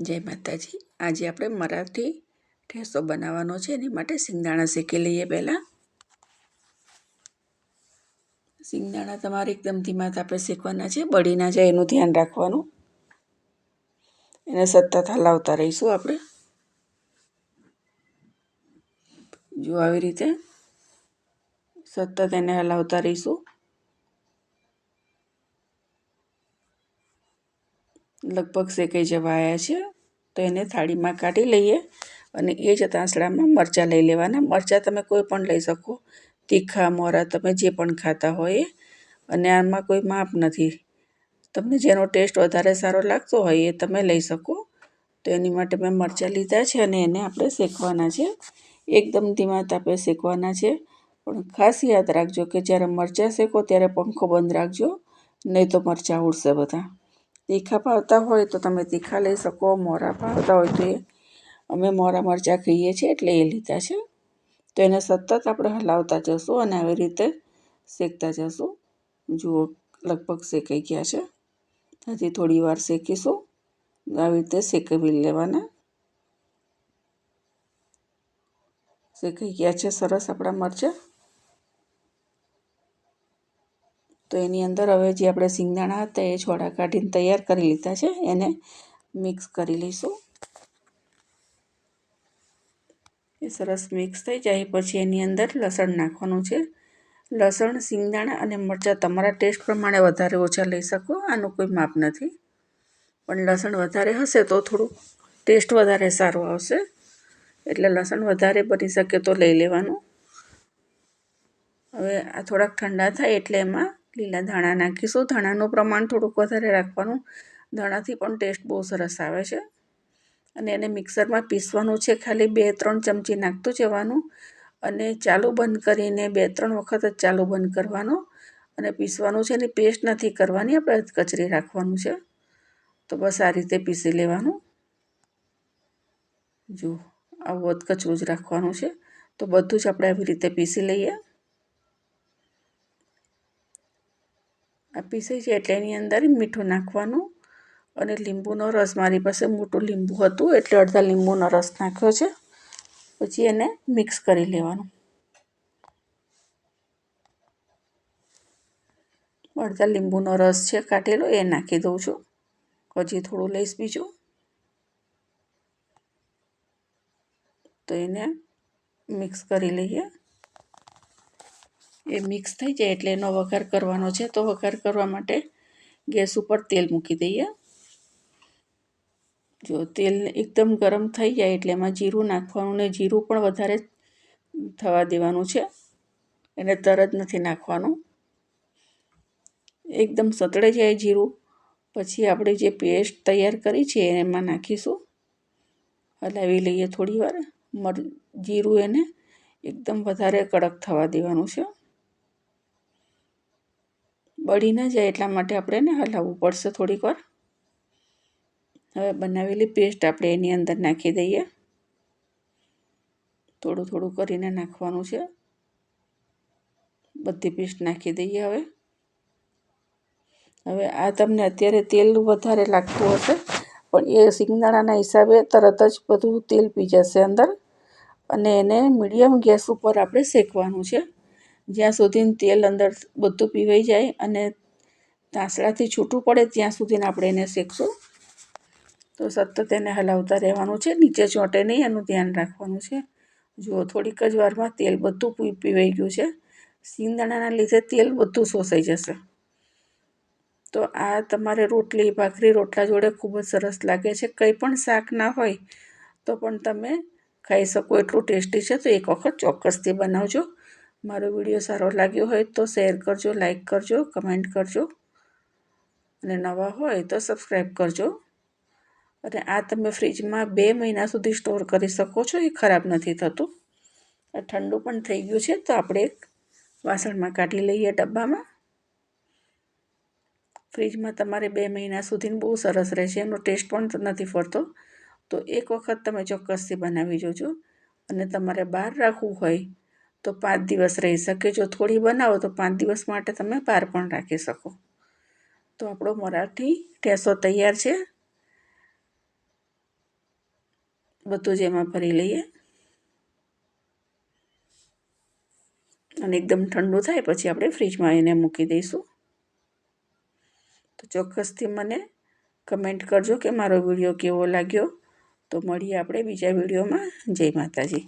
જય માતાજી. આજે આપણે મરાઠી ઠેસો બનાવવાનો છે, એની માટે સિંગદાણા શેકી લઈએ પહેલાં. સિંગદાણા તમારે એકદમ ધીમા તાપે શેકવાના છે, બળી ના જાય એનું ધ્યાન રાખવાનું. એને સતત હલાવતા રહીશું આપણે. જો આવી રીતે સતત એને હલાવતા રહીશું. લગભગ શેકાઈ જવા આવ્યા છે, તો એને થાળીમાં કાઢી લઈએ અને એ જ તાંસળામાં મરચાં લઈ લેવાના. મરચાં તમે કોઈ પણ લઈ શકો. તીખા, મોરા, તમે જે પણ ખાતા હોય, અને આમાં કોઈ માપ નથી. તમને જેનો ટેસ્ટ વધારે સારો લાગતો હોય એ તમે લઈ શકો. તો એની માટે મેં મરચાં લીધા છે અને એને આપણે શેકવાના છે. એકદમ ધીમા તાપે શેકવાના છે. પણ ખાસ યાદ રાખજો કે જ્યારે મરચાં શેકો ત્યારે પંખો બંધ રાખજો, નહીં તો મરચાં ઉડશે બધા. તીખા ભાવતા હોય તો તમે તીખા લઈ શકો, મોરા ભાવતા હોય તો એ અમે મોરા મરચાં ખાઈએ છીએ એટલે એ લીધા છે. તો એને સતત આપણે હલાવતા જશું અને આવી રીતે શેકતા જશું. જુઓ, લગભગ શેકાઈ ગયા છે. હજી થોડી વાર શેકીશું. આવી રીતે શેકવી લેવાના. શેકાઈ ગયા છે સરસ આપણા મરચાં. તો એની અંદર હવે જે આપણે સિંગદાણા હતા એ છોડા કાઢીને તૈયાર કરી લીધા છે. એને મિક્સ કરી લઈશું. એ સરસ મિક્સ થઈ જાય. પછી એની અંદર લસણ નાખવાનું છે. લસણ, સિંગદાણા અને મરચાં તમારા ટેસ્ટ પ્રમાણે વધારે ઓછા લઈ શકો. આનું કોઈ માપ નથી. પણ લસણ વધારે હશે તો થોડું ટેસ્ટ વધારે સારો આવશે. એટલે લસણ વધારે બની શકે તો લઈ લેવાનું. હવે આ થોડાક ઠંડા થાય એટલે એમાં લીલા ધાણા નાખીશું. ધાણાનું પ્રમાણ થોડુંક વધારે રાખવાનું. ધાણાથી પણ ટેસ્ટ બહુ સરસ આવે છે. અને એને મિક્સરમાં પીસવાનું છે. ખાલી બે ત્રણ ચમચી નાખતું જવાનું. અને ચાલુ બંધ કરીને બે ત્રણ વખત જ ચાલુ બંધ કરવાનો. અને પીસવાનું છે એની પેસ્ટ નથી કરવાની. આપણે કચરી રાખવાનું છે. તો બસ આ રીતે પીસી લેવાનું. જો આવું અધકચરું જ રાખવાનું છે. તો બધું જ આપણે આવી રીતે પીસી લઈએ. આ પીસાઈ છે એટલે એની અંદર મીઠું નાખવાનું અને લીંબુનો રસ. મારી પાસે મોટું લીંબુ હતું એટલે અડધા લીંબુનો રસ નાખ્યો છે. પછી એને મિક્સ કરી લેવાનું. અડધા લીંબુનો રસ છે કાઢેલો એ નાખી દઉં છું. હજી થોડું લઈશ બીજું. તો એને મિક્સ કરી લઈએ. એ મિક્સ થઈ જાય એટલે એનો વઘાર કરવાનો છે. તો વઘાર કરવા માટે ગેસ ઉપર તેલ મૂકી દઈએ. જો તેલ એકદમ ગરમ થઈ જાય એટલે એમાં જીરું નાખવાનું ને જીરું પણ વધારે થવા દેવાનું છે. એને તરત નથી નાખવાનું. એકદમ સતળે જાય જીરું. પછી આપણે જે પેસ્ટ તૈયાર કરી છે એમાં નાખીશું. હલાવી લઈએ થોડી વાર મર, જીરું એને એકદમ વધારે કડક થવા દેવાનું છે. બળી ના જાય એટલા માટે આપણે એને હલાવવું પડશે થોડીક વાર. હવે બનાવેલી પેસ્ટ આપણે એની અંદર નાખી દઈએ. થોડું થોડું કરીને નાખવાનું છે. બધી પેસ્ટ નાખી દઈએ હવે. હવે આ તમને અત્યારે તેલ વધારે લાગતું હશે, પણ એ સિંગદાણાના હિસાબે તરત જ બધું તેલ પી જશે અંદર. અને એને મીડિયમ ગેસ ઉપર આપણે શેકવાનું છે. જ્યાં સુધી તેલ અંદર બધું પીવાઈ જાય અને તાંસડાથી છૂટું પડે ત્યાં સુધી આપણે એને શેકશું. તો સતત એને હલાવતા રહેવાનું છે, નીચે ચોંટે નહીં, એનું ધ્યાન રાખવાનું છે. જુઓ, થોડીક જ વારમાં તેલ બધું પીવાઈ ગયું છે. સિંગદાણાના લીધે તેલ બધું શોષાઈ જશે. તો આ તમારે રોટલી, ભાખરી, રોટલા જોડે ખૂબ જ સરસ લાગે છે. કંઈ પણ શાક ના હોય તો પણ તમે ખાઈ શકો. એટલું ટેસ્ટી છે. તો એક વખત ચોક્કસથી બનાવજો. મારો વીડિયો સારો લાગ્યો હોય તો શેર કરજો લાઇક કરજો, કમેન્ટ કરજો. અને નવા હોય તો સબસ્ક્રાઈબ કરજો. અને આ તમે ફ્રીજમાં બે મહિના સુધી સ્ટોર કરી શકો છો, એ ખરાબ નથી થતું. ઠંડુ પણ થઈ ગયું છે, તો આપણે વાસણમાં કાઢી લઈએ ડબ્બામાં. ફ્રીજમાં તમારે બે મહિના સુધીનું બહુ સરસ રહેશે, એનો ટેસ્ટ પણ નથી ફરતો. તો એક વખત તમે ચોક્કસથી બનાવી જોજો. અને તમારે બહાર રાખવું હોય તો પાંચ દિવસ રહી શકે. જો થોડી બનાવો તો પાંચ દિવસ માટે તમે બહાર પણ રાખી શકો. તો આપણો મરાઠી ઠેસો તૈયાર છે. બધું જ એમાં ભરી લઈએ. અને એકદમ ઠંડુ થાય પછી આપણે ફ્રીજમાં એને મૂકી દઈશું. તો ચોક્કસથી મને કમેન્ટ કરજો કે મારો વીડિયો કેવો લાગ્યો. તો મળીએ આપણે બીજા વિડીયોમાં. જય માતાજી.